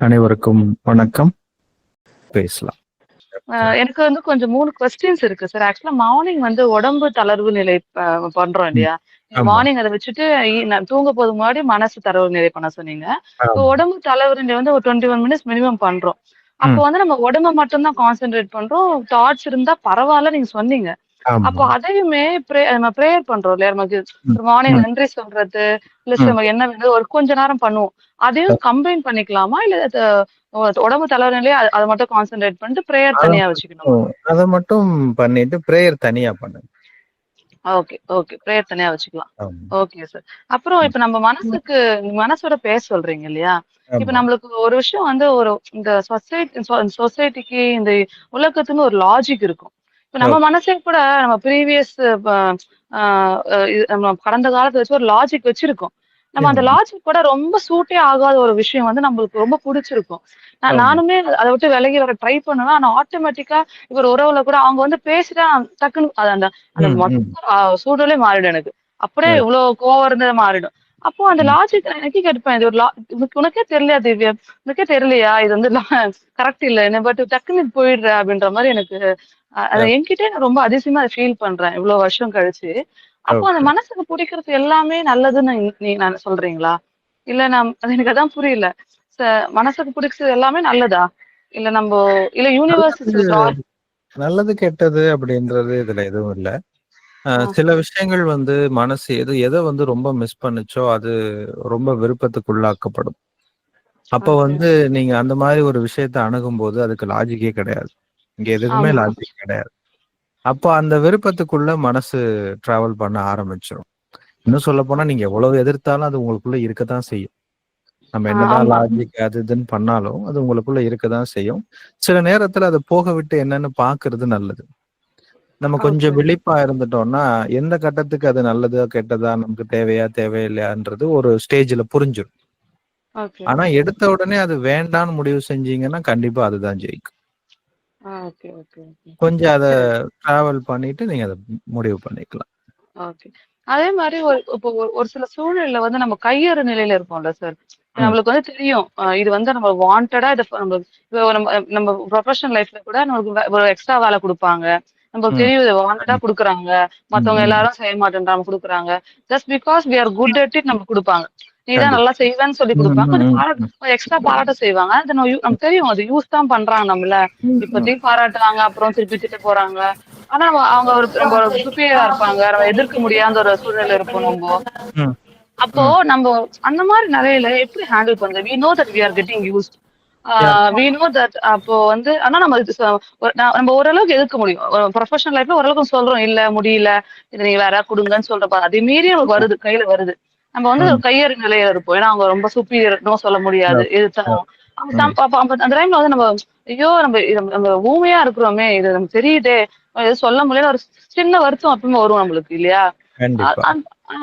அனைவருக்கும் வணக்கம். பேசலாம். எனக்கு வந்து கொஞ்சம் மூணு கொஸ்டின்ஸ் இருக்கு சார் ஆக்சுவலா மார்னிங் வந்து உடம்பு தளர்வு நிலை பண்றோம் இல்லையா. மார்னிங் அதை வச்சுட்டு தூங்க போதுக்கு முன்னாடி மனசு தளர்வு நிலை பண்ண சொன்னீங்க. உடம்பு தளர்வு நிலை வந்து ஒரு டுவெண்ட்டி ஒன் மினிட்ஸ் மினிமம் பண்றோம். அப்போ வந்து நம்ம உடம்ப மட்டும் தான் கான்சென்ட்ரேட் பண்றோம். தாட்ஸ் இருந்தா பரவாயில்ல நீங்க சொன்னீங்க. அப்போ அதையுமே நம்ம ப்ரேயர் பண்றோம் இல்லையா நமக்கு. மார்னிங். நன்றி சொல்றது ம். நம்ம என்ன வேணும் ஒரு கொஞ்ச நேரம் பண்ணுவோம் அதையும் கம்பைன் பண்ணிக்கலாமா இல்ல உடம்பு தளர்வு நிலையை அது- மட்டும் கான்சென்ட்ரேட் பண்ணிட்டு ப்ரேயர் தனியா வச்சுக்கணுமா அதை மட்டும் பண்ணிட்டு பிரேயர் தனியா பண்ணுங்க ஓகே ஓகே ப்ரேயர் தனியா வச்சுக்கலாம். ஓகே சார் அப்புறம் இப்ப நம்ம மனசுக்கு மனசோட பேச சொல்றீங்க இல்லையா இப்ப. நம்மளுக்கு ஒரு விஷயம் வந்து ஒரு இந்த சொசைட்டி சொசைட்டிக்கு இந்த உலகத்துன்னு ஒரு லாஜிக் இருக்கும் இப்ப நம்ம மனசே கூட நம்ம ப்ரீவியஸ் நம்ம கடந்த காலத்துல வச்சு ஒரு லாஜிக் வச்சிருக்கோம் நம்ம அந்த. லாஜிக் கூட ரொம்ப சூட்டே ஆகாத ஒரு விஷயம் வந்து நம்மளுக்கு ரொம்ப பிடிச்சிருக்கும் நான். நானுமே அதை விட்டு விலகி வர ட்ரை பண்ணுவேன் ஆனா ஆட்டோமேட்டிக்கா இப்ப உறவுல கூட அவங்க வந்து பேசிட்டா டக்குன்னு அது அந்த அந்த. மொத்த சூழலே மாறிடும் எனக்கு அப்படியே. இவ்வளவு கோவம் இருந்தது மாறிடும் அப்போ அந்த. லாஜிக் எனக்கே கேட்பேன் இது ஒரு லா உனக்கு தெரியலையா திவ்யா? உனக்கே தெரியலையா? இது வந்து கரெக்ட் இல்ல. என்ன பட் டக்குன்னு போயிடுற அப்படின்ற மாதிரி எனக்கு அதை. என்கிட்டே நான் ரொம்ப அதிசயமா அதை ஃபீல் பண்றேன். இவ்வளவு வருஷம் கழிச்சு. அப்போ அந்த. மனசுக்கு பிடிக்கிறது எல்லாமே நல்லதுன்னு நீ- நான் சொல்றீங்களா? இல்ல நான் அது எனக்கு அதான் புரியல. மனசுக்கு பிடிச்சது எல்லாமே நல்லதா? இல்ல நம்ம இல்ல யூனிவர்ஸ் நல்லது நல்லது கெட்டது அப்படின்றது இதுல எதுவும் இல்ல. ஆ. சில விஷயங்கள் வந்து மனசு எது எதை வந்து ரொம்ப மிஸ் பண்ணுச்சோ அது ரொம்ப விருப்பத்துக்குள்ளாக்கப்படும் அப்ப Okay. வந்து நீங்க அந்த மாதிரி ஒரு விஷயத்த அணுகும்போது அதுக்கு லாஜிக்கே கிடையாது இங்க எதுக்குமே ஆமா. லாஜிக் கிடையாது அப்போ அந்த விருப்பத்துக்குள்ள மனசு டிராவல் பண்ண ஆரம்பிச்சிடும் இன்னும் சொல்ல போனா நீங்க எவ்வளவு எதிர்த்தாலும் அது உங்களுக்குள்ள இருக்கத்தான் செய்யும் நம்ம ஆ, என்னதான் ஆமா. லாஜிக் அது இதுன்னு பண்ணாலும் அது உங்களுக்குள்ள இருக்கதான் செய்யும் சில நேரத்துல அதை போக விட்டு என்னன்னு பாக்குறது நல்லது நம்ம கொஞ்சம். விழிப்பா இருந்துட்டோம்னா எந்த கட்டத்துக்கு அது நல்லதா கெட்டதா நமக்கு தேவையா தேவையில்லையான்றது ஒரு ஸ்டேஜ்ல புரிஞ்சிடும். ஆனா எடுத்த உடனே அது வேண்டான்னு முடிவு செஞ்சீங்கன்னா கண்டிப்பா அதுதான் ஜெயிக்கும். கொஞ்சம் அதை டிராவல் பண்ணிட்டு நீங்க அதை முடிவு பண்ணிக்கலாம் ஓகே அதே மாதிரி ஒரு இப்போ ஒரு- சில சூழல்ல வந்து நம்ம கையறு நிலையில இருப்போம்ல சார். நம்மளுக்கு வந்து தெரியும் இது வந்து நம்ம வாண்டடா இதை நம்ம நம்ம ப்ரொஃபஷனல் லைஃப்ல கூட நமக்கு வே- ஒரு எக்ஸ்ட்ரா வேலை கொடுப்பாங்க நமக்கு ம். தெரியும் இது வாண்டடா கொடுக்குறாங்க. மத்தவங்க. எல்லாரும் செய்ய மாட்டேன்றாங்க கொடுக்குறாங்க. Just because we are good at it நமக்கு கொடுப்பாங்க. நீ தான் கண்டிப்பா. நல்லா செய்வேன்னு சொல்லி கொடுப்பாங்க. எக்ஸ்ட்ரா பாராட்ட செய்வாங்க. அது நம்ம நமக்கு தெரியும். அது யூஸ் தான் பண்றாங்க நம்மள. ம். இப்போதைக்கு பாராட்டுவாங்க அப்புறம் திருப்பி திட்டு போறாங்க. ஆனா நம்ம அவங்க ஒரு நம்ம சுப்பீரியரா இருப்பாங்க. நம்ம எதிர்க்க முடியாத ஒரு சூழ்நிலை இருப்போம் நம்ம. அப்போ நம்ம அந்த மாதிரி நிலையில எப்படி ஹேண்டில் பண்றது? We know that we are getting used. We know that அப்போ வந்து ஆனா நம்ம நம்ம ஓரளவுக்கு எதிர்க்க முடியும். ப்ரொஃபஷனல் லைஃப்ல ஓரளவுக்கு சொல்றோம் இல்ல முடியல. இது நீங்க வேற கொடுங்கன்னு சொல்றப்ப அதே மீறி நமக்கு வருது கையில வருது. நம்ம வந்து. ஒரு கையறு நிலையில இருப்போம். ஏன்னா அவங்க ரொம்ப சுப்பீரியர் நோ சொல்ல முடியாது எதிர்த்தாலும். அந்த டைம்ல வந்து நம்ம ஐயோ நம்ம நம்ம- ஊமையா இருக்கிறோமே இது நமக்கு தெரியுதே. சொல்ல முடியல ஒரு சின்ன வருத்தம் அப்பவுமே வரும் நம்மளுக்கு இல்லையா?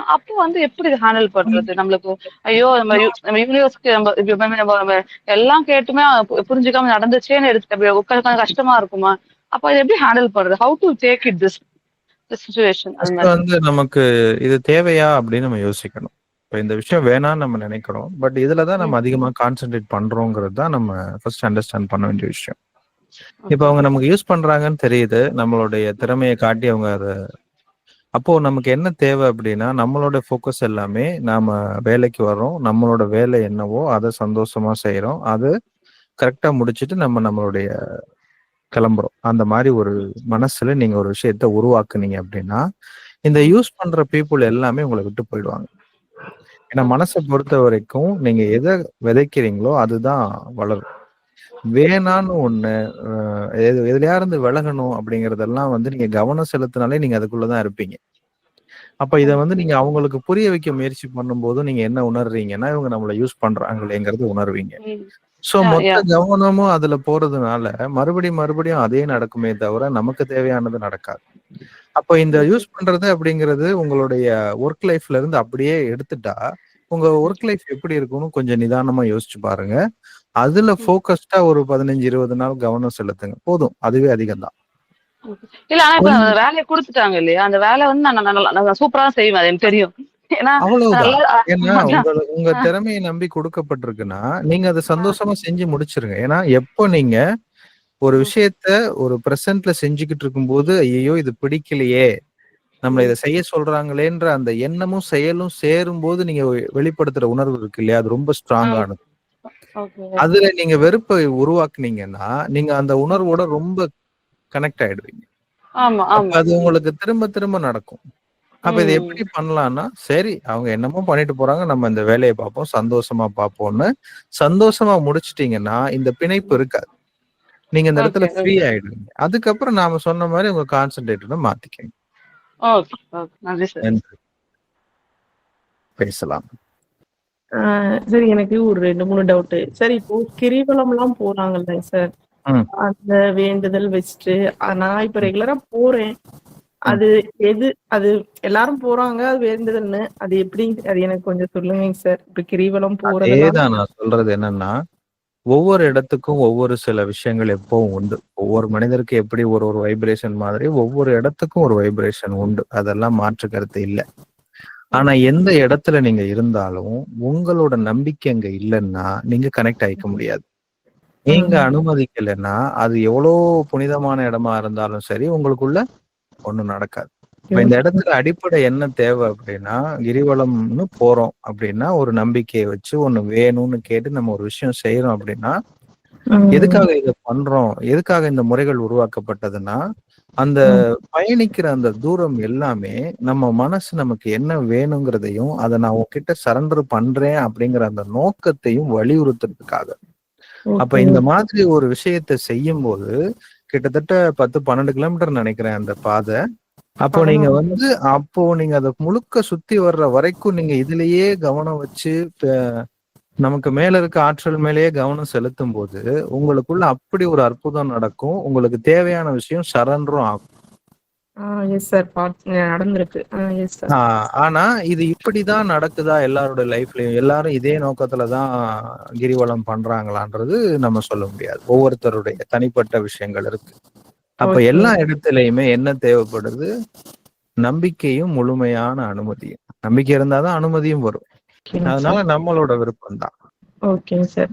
அப்போ வந்து எப்படி ஹேண்டில் பண்றது? நம்மளுக்கு ஐயோ நம்ம நம்ம யூனிவர்ஸ்க்கு நம்ம நம்ம எல்லாம் கேட்டுமே புரிஞ்சுக்காம நடந்துச்சேன்னு எடுத்து உட்காந்து கஷ்டமா இருக்குமா? அப்ப இதை எப்படி ஹேண்டில் பண்றது? How to take it this அது வந்து நமக்கு இது தேவையா அப்படின்னு நம்ம யோசிக்கணும். இப்ப இந்த விஷயம் வேணாம்னு நம்ம நினைக்கிறோம். பட் இதுல தான் நம்ம ம். அதிகமா கான்சென்ட்ரேட் பண்றோங்கிறது தான் நம்ம ஃபர்ஸ்ட் அண்டர்ஸ்டாண்ட் பண்ண வேண்டிய விஷயம். இப்ப. அவங்க நமக்கு யூஸ் பண்றாங்கன்னு தெரியுது. நம்மளுடைய திறமையை காட்டி அவங்க அதை அப்போ நமக்கு என்ன தேவை அப்படின்னா நம்மளோட ஃபோக்கஸ் எல்லாமே நாம வேலைக்கு வர்றோம். நம்மளோட வேலை என்னவோ அதை சந்தோஷமா செய்யறோம் அது கரெக்டா முடிச்சிட்டு நம்ம நம்மளுடைய கிளம்புறோம். அந்த மாதிரி ஒரு மனசுல நீங்க ஒரு விஷயத்த உருவாக்குனீங்க அப்படின்னா இந்த யூஸ் பண்ற பீப்புள் எல்லாமே உங்களை விட்டு போயிடுவாங்க. ஏன்னா மனசை பொறுத்த வரைக்கும் நீங்க எதை விதைக்கிறீங்களோ அதுதான் வளரும். வேணான்னு ஒண்ணு எது எதுலயா இருந்து விலகணும் அப்படிங்கறதெல்லாம் வந்து நீங்க கவனம் செலுத்தினாலே நீங்க அதுக்குள்ளதான் இருப்பீங்க அப்ப இதை வந்து நீங்க அவங்களுக்கு புரிய வைக்க முயற்சி பண்ணும்போது நீங்க என்ன உணர்றீங்கன்னா இவங்க நம்மளை யூஸ் பண்றாங்களேங்கிறது உணர்வீங்க. சோ மொத்த. கவனமும் அதுல போறதுனால மறுபடியும் மறுபடியும் அதே நடக்குமே தவிர நமக்கு தேவையானது நடக்காது அப்போ இந்த. யூஸ் பண்றது அப்படிங்கிறது உங்களுடைய ஒர்க் லைஃப்ல இருந்து அப்படியே எடுத்துட்டா உங்க ஒர்க் லைஃப் எப்படி இருக்கும்னு கொஞ்சம் நிதானமா யோசிச்சு பாருங்க அதுல போக்கஸ்டா ஒரு பதினஞ்சு இருபது நாள் கவனம் செலுத்துங்க போதும் அதுவே அதிகம் தான் இல்ல ஆனா இப்ப வேலையை கொடுத்துட்டாங்க இல்லையா அந்த வேலை வந்து நான் நல்லா சூப்பரா செய்வேன் அது எனக்கு தெரியும் உங்க. திறமைய நம்பி குடுக்கப்பட்டிருக்குன்னா, நீங்க அத. சந்தோஷமா செஞ்சு முடிச்சுருங்க. ஏன்னா, எப்போ நீங்க ஒரு. விஷயத்த ஒரு பிரசன்ட்ல செஞ்சுகிட்டு இருக்கும்போது, "ஐயய்யோ! இது பிடிக்கலையே! நம்மள. இத செய்ய சொல்றாங்களேன்ற" அந்த எண்ணமும், செயலும் சேரும்போது நீங்க வெ வெளிப்படுத்துற உணர்வு இருக்கு இல்லையா? அது ரொம்ப. ஸ்ட்ராங்கானது. அதுல நீங்க வெறுப்ப உருவாக்குனீங்கன்னா, நீங்க அந்த. உணர்வோட ரொம்ப கனெக்ட் ஆயிடுவீங்க. அது உங்களுக்கு திரும்ப திரும்ப நடக்கும். அப்ப இத எப்படி ம். பண்ணலான்னா, சரி அவங்க என்னமோ பண்ணிட்டு போறாங்க. நம்ம இந்த வேலைய பார்ப்போம். சந்தோஷமா பார்ப்போம்ன்னு, சந்தோஷமா முடிச்சுட்டீங்கன்னா, இந்த பிணைப்பு. இருக்காது. நீங்க இந்த இடத்துல ஃப்ரீ. ஆயிடுவீங்க. அதுக்கப்புறம் நாம சொன்ன மாரி உங்க கான்சன்ட்ரேட்டட மாத்திக்கங்க. பேசலாம். சார் எனக்கு ஒரு 2, 3 டவுட்டு. சார் இப்போ கிரிவலம்லாம் போறாங்கல்ல சார். அந்த வேண்டுதல் வச்சுட்டு, நான் இப்ப. ரெகுலரா போறேன். அது எது அது எல்லாரும் போறாங்க. அது வேண்டுதல்னு. அது எப்படி? அது எனக்கு கொஞ்சம் சொல்லுங்கங்க சார். இப்ப கிரிவலம் அதேதான் நான் சொல்றது என்னன்னா, ஒவ்வொரு இடத்துக்கும் ஒவ்வொரு சில விஷயங்கள் எப்பவும் உண்டு. ஒவ்வொரு மனிதருக்கு எப்படி ஒரு ஒரு வைப்ரேஷன் மாதிரி, ஒவ்வொரு இடத்துக்கும் ஒரு வைப்ரேஷன் உண்டு. அதெல்லாம் மாற்று கருத்து இல்ல. ஆனா. எந்த இடத்துல நீங்க இருந்தாலும், உங்களோட நம்பிக்கை அங்க இல்லன்னா, நீங்க கனெக்ட் ஆயிக்க முடியாது. நீங்க. அனுமதிக்கலன்னா, அது எவ்வளோ புனிதமான இடமா இருந்தாலும் சரி, உங்களுக்குள்ள ஒண்ணும் நடக்காது. இப்ப இந்த. இடத்துல அடிப்படை என்ன தேவை அப்படின்னா, கிரிவலம்னு போறோம் அப்படின்னா, ஒரு நம்பிக்கைய வச்சு ஒண்ணு வேணும்னு கேட்டு நம்ம ஒரு விஷயம் செய்றோம் அப்படின்னா. எதுக்காக இத பண்றோம்? எதுக்காக இந்த முறைகள் உருவாக்கப்பட்டதுன்னா, அந்த. பயணிக்கிற அந்த தூரம் எல்லாமே, நம்ம மனசு நமக்கு என்ன வேணுங்கிறதையும், அத நான் உன்கிட்ட சரண்டர் பண்றேன் அப்படிங்கிற அந்த நோக்கத்தையும் வலியுறுத்துறதுக்காக. அப்ப. இந்த மாதிரி ஒரு விஷயத்த செய்யும்போது, கிட்டத்தட்ட 10, 12 கிலோமீட்டர் நெனைக்கிறேன் அந்த பாத. அப்போ நீங்க 11 வந்து அப்போ நீங்க அத முழுக்க சுத்தி வர்ற வரைக்கும் நீங்க இதுலயே கவனம் வச்சு, நமக்கு மேல இருக்க ஆற்றல் மேலேயே கவனம் செலுத்தும்போது, உங்களுக்குள்ள அப்படி ஒரு அற்புதம் நடக்கும். உங்களுக்கு தேவையான விஷயம் சரண்டரும் ஆகும். பாத் நடந்திருக்கு. ஆனா இது இப்படிதான் நடக்குதா எல்லாரோட லைஃப்லயும்? எல்லாரும் இதே நோக்கத்துல தான் கிரிவலம் பண்றாங்களான்றது நம்ம சொல்ல முடியாது. ஒவ்வொருத்தருடைய தனிப்பட்ட விஷயங்கள் இருக்கு. அப்ப. எல்லா இடத்துலயுமே என்ன தேவைப்படுது? நம்பிக்கையும், முழுமையான அனுமதியும். நம்பிக்கை இருந்தா தான் அனுமதியும் வரும். அதனால. நம்மளோட விருப்பம் தான். ஓகேங்க சார்.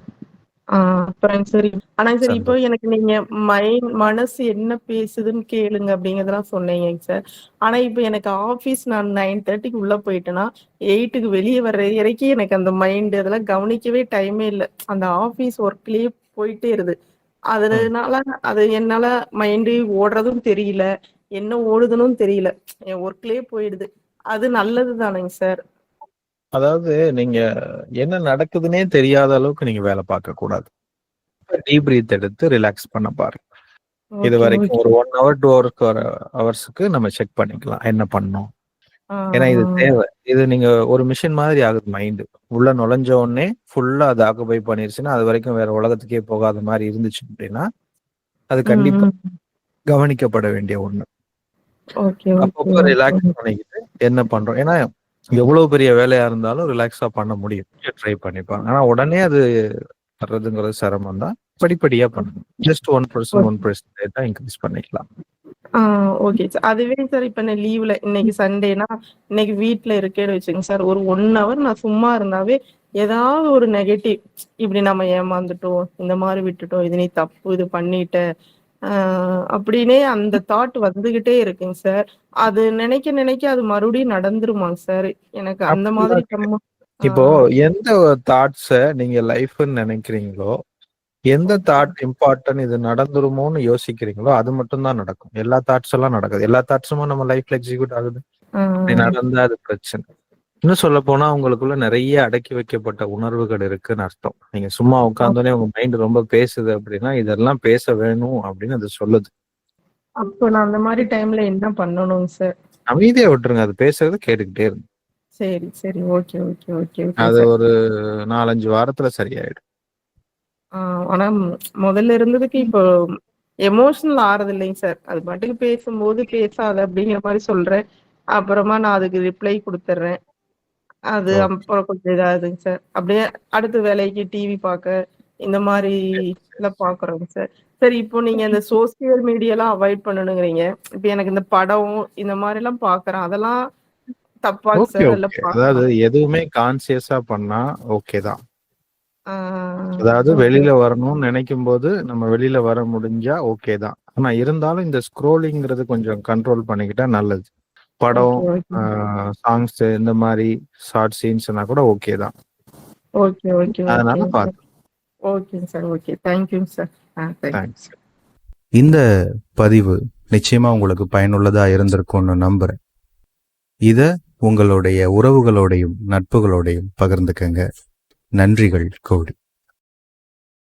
ஆ அப்புறங்க சார். ஆனாங்க சார் இப்போ. எனக்கு நீங்க மைண்ட் மனசு என்ன பேசுதுன்னு கேளுங்க அப்படிங்கிறதெல்லாம் சொன்னீங்கங்க சார். ஆனா இப்ப எனக்கு ஆஃபீஸ் நான் 9:30க்கு உள்ள போயிட்டேன்னா, 8க்கு வெளிய வர்ற வரைக்கும் எனக்கு அந்த மைண்ட் அதெல்லாம் கவனிக்கவே டைமே இல்ல. அந்த ஆஃபீஸ் ஒர்க்லயே போயிட்டே இருது. அதனால அது என்னால மைண்டு ஓடுறதும் தெரியல. என்ன ஓடுதுன்னும் தெரியல. என் ஒர்க்லயே போயிடுது. அது நல்லது தானேங்க சார்? அதாவது நீங்க என்ன நடக்குதுன்னே தெரியாத அளவுக்கு நீங்க வேல பார்க்கக் கூடாது. டீப் பிரீத் எடுத்து ரிலாக்ஸ் பண்ண பாருங்க. ஓகே, இதுவரைக்கும் ஓகே. ஒரு 1 ஹவர், 2 ஹவர்க்கு வர ஹவர்ஸ்க்கு நம்ம செக் பண்ணிக்கலாம். என்ன பண்ணோம்? ஏன்னா இது. தேவை. இது நீங்க ஒரு மிஷின் மாதிரி ஆகுது மைண்டு. உள்ள நுழைஞ்ச உடனே ஃபுல்லா அது ஆக்குபை பண்ணிருச்சுன்னா, அதுவரைக்கும் வேற உலகத்துக்கே போகாத மாரி இருந்துச்சு அப்படின்னா, அது கண்டிப்பா. கவனிக்கப்பட வேண்டிய ஒண்ணு. அப்பப்ப ரிலாக்ஸ். பண்ணிக்கிட்டு என்ன பண்றோம்? ஏன்னா எவ்வளவு பெரிய வேலையா இருந்தாலும் ரிலாக்ஸா பண்ண முடியும். ட்ரை பண்ணி பாருங்க. ஆனா உடனே அது வர்றதுங்கிறது சிரமம் தான். படிப்படியா பண்ணணும். Just 1% okay. 1% தான் இன்கிரீஸ் பண்ணிக்கலாம். Okay sir. அதுவே சார் இப்ப நான் லீவ்ல இன்னைக்கு சண்டேனா, இன்னைக்கு வீட்ல இருக்கேன்னு வச்சுக்கங்க சார். ஒரு 1 ஹவர் நான் சும்மா இருந்தாவே, ஏதாவது ஒரு நெகட்டிவ் இப்படி நம்ம ஏமாந்துட்டோம். இந்த மாரி விட்டுட்டோம். இது நீ தப்பு. இது பண்ணிட்ட. அப்படின்னே அந்த தாட் வந்துகிட்டே இருக்குங்க சார். அது நினைக்க நினைக்க அது மறுபடியும் நடந்துருமாங்க சார்? எனக்கு அந்த மாதிரி. இப்போ எந்த தாட்ஸ நீங்க லைஃப்ன்னு நினைக்கிறீங்களோ, எந்த. தாட் இம்பார்ட்டன்ட் இது நடந்துருமோன்னு யோசிக்கிறீங்களோ, அது மட்டும் தான் நடக்கும். எல்லா தாட்ஸ் எல்லாம் நடக்காது. எல்லா தாட்ஸுமும் நம்ம லைஃப்ல எக்ஸிக்யூட் ஆகுது. நடந்தா அது பிரச்சனை. இன்னும் சொல்லப்போனா உங்களுக்குள்ள நெறைய அடக்கி வைக்கப்பட்ட உணர்வுகள் இருக்குன்னு அர்த்தம். நீங்க சும்மா உட்கார்ந்தோனே உங்க மைண்ட் ரொம்ப பேசுது அப்படின்னா, இதெல்லாம் பேச வேணும் அப்படின்னு அது சொல்லுது. அப்போ நான் அந்த மாரி டைம்ல என்ன பண்ணணுங்க சார்? அமைதியா விட்டுருங்க. அது பேசுறத கேட்டுக்கிட்டே இருங்க. சரி, சரி. ஓகே, ஓகே, ஓகே, அது. ஒரு 4, 5 வாரத்துல சரியாயிடும். ஆனா முதல்ல இருந்ததுக்கு இப்போ எமோஷனல் ஆறது இல்லைங்க சார். அது பாட்டுக்கு பேசும்போது பேசாத அப்படிங்கிற மாரி சொல்றேன். அப்புறமா நான் அதுக்கு ரிப்ளை குடுத்துர்றேன். அது! அப்புறம் கொஞ்சம் இதாகுதுங்க சார். அப்படியே அடுத்த வேலைக்கு டிவி பாக்க, இந்த சரி. எல்லாம் பாக்குறோங்க சார். சரி இப்போ நீங்க இந்த சோசியல் மீடியாலாம் அவாய்ட் பண்ணணுங்கிறீங்க. இப்ப எனக்கு இந்த படம், இந்த மாரிலாம் பாக்குறேன். அதெல்லாம் ஓகே சார் அதாவது எதுவுமே கான்சியஸா பண்ணா ஓகே தான் அதாவது வெளியில வரணும்னு நினைக்கும் போது நம்ம வெளியில வர முடிஞ்சா ஓகே தான் ஆனா இருந்தாலும் இந்த ஸ்க்ரோலிங்கிறது கொஞ்சம் கண்ட்ரோல் பண்ணிக்கிட்டா நல்லது படம் சாங்ஸ் இந்த மாதிரி ஷார்ட் சீன்ஸ்னா கூட ஓகே தான். ஓகே ஓகே அதனால பார்த்து ஓகேங்க சார் ஓகே. தேங்க்யூங்க சார் தேங்க்ஸ் இந்த பதிவு நிச்சயமா உங்களுக்கு பயனுள்ளதா இருந்திருக்கும்னு நம்புறேன். இத உங்களுடைய உறவுகளோடையும் நட்புகளோடையும் பகிர்ந்துக்கங்க. நன்றிகள் கோடி.